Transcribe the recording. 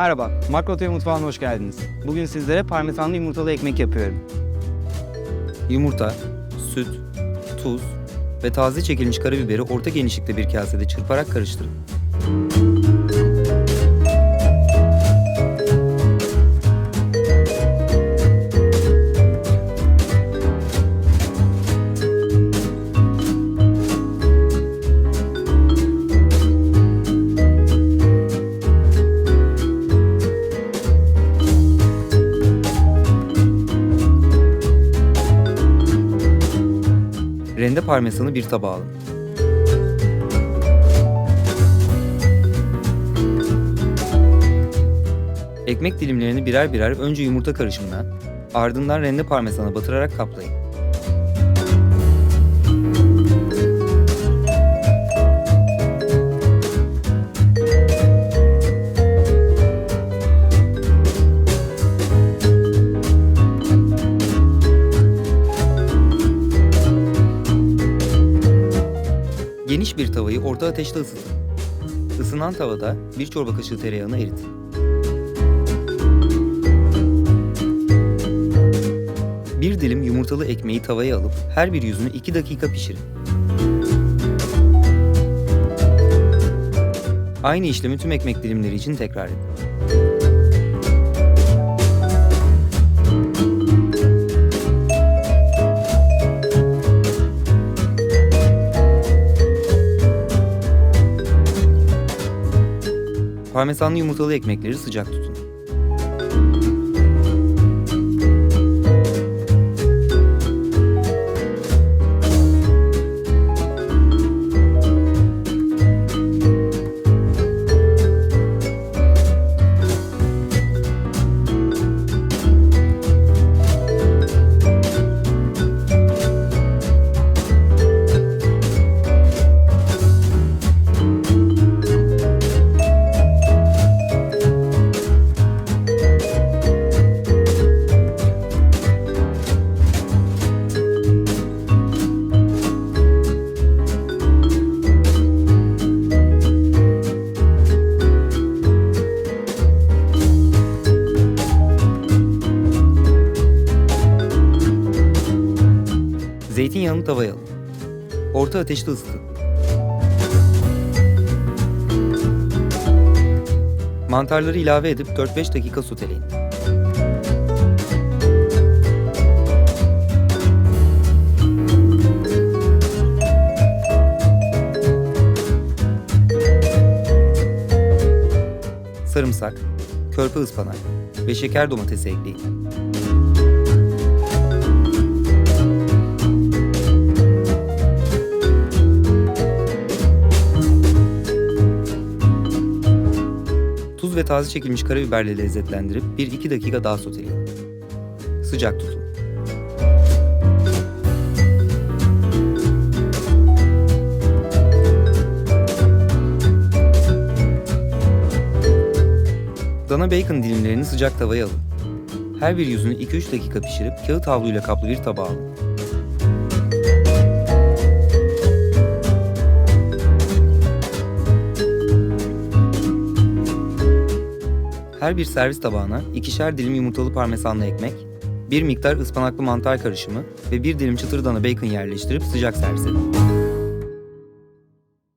Merhaba, Makro TV Mutfağı'na hoş geldiniz. Bugün sizlere parmesanlı yumurtalı ekmek yapıyorum. Yumurta, süt, tuz ve taze çekilmiş karabiberi orta genişlikte bir kasede çırparak karıştırın. Rende parmesanı bir tabağa alın. Ekmek dilimlerini birer birer önce yumurta karışımına, ardından rende parmesana batırarak kaplayın. Geniş bir tavayı orta ateşte ısıtın. Isınan tavada bir çorba kaşığı tereyağını eritin. Bir dilim yumurtalı ekmeği tavaya alıp her bir yüzünü 2 dakika pişirin. Aynı işlemi tüm ekmek dilimleri için tekrar edin. Parmesanlı yumurtalı ekmekleri sıcak tutun. Zeytinyağını tavaya alın. Orta ateşte ısıtın. Mantarları ilave edip 4-5 dakika soteleyin. Sarımsak, körpe ıspanak ve şeker domatesi ekleyin. Tuz ve taze çekilmiş karabiberle lezzetlendirip 1-2 dakika daha soteleyin. Sıcak tutun. Dana bacon dilimlerini sıcak tavaya alın. Her bir yüzünü 2-3 dakika pişirip kağıt havluyla kaplı bir tabağa alın. Her bir servis tabağına ikişer dilim yumurtalı parmesanlı ekmek, bir miktar ıspanaklı mantar karışımı ve bir dilim çıtır dana bacon yerleştirip sıcak servis edin.